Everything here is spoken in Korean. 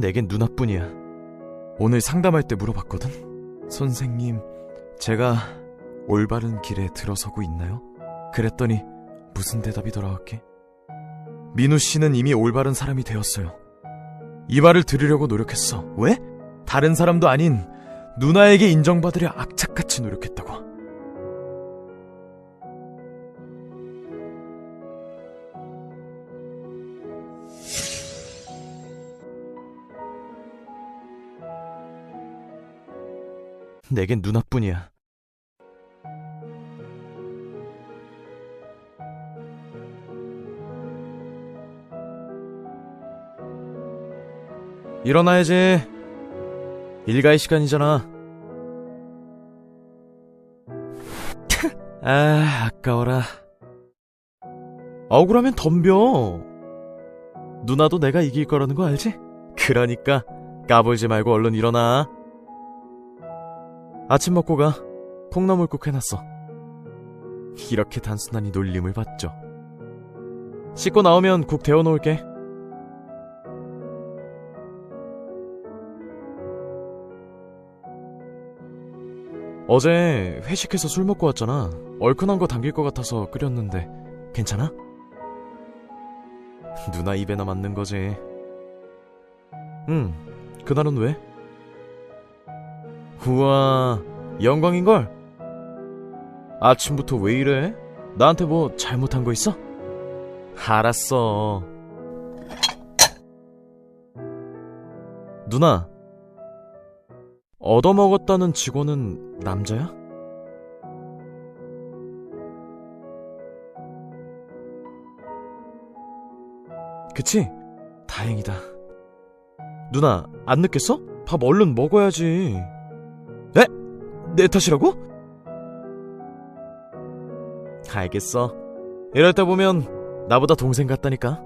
내겐 누나뿐이야. 오늘 상담할 때 물어봤거든. 선생님, 제가 올바른 길에 들어서고 있나요? 그랬더니 무슨 대답이 돌아왔게? 민우 씨는 이미 올바른 사람이 되었어요. 이 말을 들으려고 노력했어. 왜? 다른 사람도 아닌 누나에게 인정받으려 악착같이 노력했다고. 내겐 누나뿐이야. 일어나야지. 일가의 시간이잖아. 아, 아까워라. 억울하면 덤벼. 누나도 내가 이길 거라는 거 알지? 그러니까 까불지 말고 얼른 일어나. 아침 먹고 가. 콩나물국 해놨어. 이렇게 단순하니 놀림을 받죠. 씻고 나오면 국 데워 놓을게. 어제 회식해서 술 먹고 왔잖아. 얼큰한 거 담길 것 같아서 끓였는데 괜찮아? 누나 입에나 맞는 거지. 응. 그날은 왜? 우와, 영광인걸? 아침부터 왜 이래? 나한테 뭐 잘못한 거 있어? 알았어. 누나, 얻어먹었다는 직원은 남자야? 그치? 다행이다. 누나, 안 늦겠어? 밥 얼른 먹어야지. 에? 내 탓이라고? 알겠어. 이럴 때 보면 나보다 동생 같다니까.